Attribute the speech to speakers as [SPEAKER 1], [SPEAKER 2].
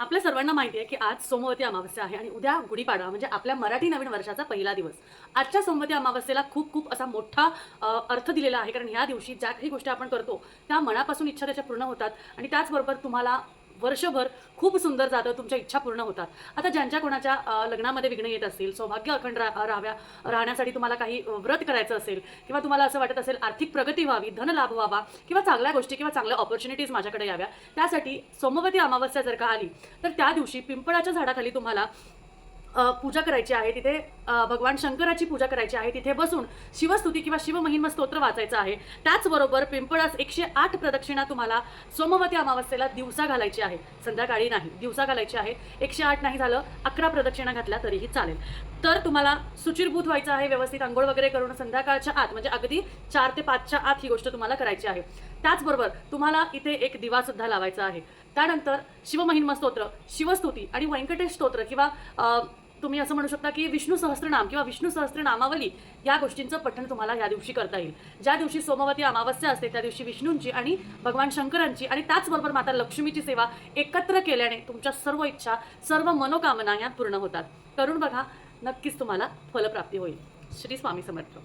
[SPEAKER 1] आपल्या सर्वांना माहिती आहे की आज सोमवती अमावस्या आहे आणि उद्या गुढीपाडवा म्हणजे आपल्या मराठी नवीन वर्षाचा पहिला दिवस. आजच्या सोमवती अमावस्येला खूप खूप असा मोठा अर्थ दिलेला आहे. कारण ह्या दिवशी ज्या काही गोष्टी आपण करतो त्या मनापासून इच्छा त्याच्या पूर्ण होतात. आणि त्याचबरोबर तुम्हाला वर्षभर खूप सुंदर जातं तुमच्या इच्छा पूर्ण होतात. आता ज्यांच्या कोणाच्या लग्नामध्ये विघ्न येत असतील सौभाग्य अखंड रा राहाव्या राहण्यासाठी तुम्हाला काही व्रत करायचं असेल किंवा तुम्हाला असं वाटत असेल आर्थिक प्रगती व्हावी धन लाभ व्हावा किंवा चांगल्या गोष्टी किंवा चांगल्या ऑपॉर्च्युनिटीज माझ्याकडे याव्या त्यासाठी सोमवती अमावस्या जर का आली तर त्या दिवशी पिंपळाच्या झाडाखाली तुम्हाला पूजा करायची आहे तिथे भगवान शंकराची पूजा करायची आहे तिथे बसून शिवस्तुती किंवा शिवमहिमा स्तोत्र वाचायचं आहे. त्याचबरोबर पिंपळास एकशे आठ प्रदक्षिणा तुम्हाला सोमवती अमावस्येला दिवसा घालायची आहे. संध्याकाळी नाही दिवसा घालायची आहे. एकशे आठ नाही झालं अकरा प्रदक्षिणा घातल्या तरीही चालेल. तर तुम्हाला सुचिरभूत व्हायचं आहे व्यवस्थित आंघोळ वगैरे करून संध्याकाळच्या आत म्हणजे अगदी चार ते पाचच्या आत ही गोष्ट तुम्हाला करायची आहे. त्याचबरोबर तुम्हाला इथे एक दिवा सुद्धा लावायचा आहे. त्यानंतर शिवमहिमा स्तोत्र शिवस्तुती आणि व्यंकटेश स्तोत्र किंवा तुम्ही असं म्हणू शकता की विष्णू सहस्त्रनाम किंवा विष्णू सहस्त्रनामावली या गोष्टींचं पठण तुम्हाला या दिवशी करता येईल. ज्या दिवशी सोमवती अमावस्या असते त्या दिवशी विष्णूंची आणि भगवान शंकरांची आणि त्याचबरोबर माता लक्ष्मीची सेवा एकत्र केल्याने तुमच्या सर्व इच्छा सर्व मनोकामना या पूर्ण होतात. करून बघा नक्कीच तुम्हाला फलप्राप्ती होईल. श्री स्वामी समर्थ.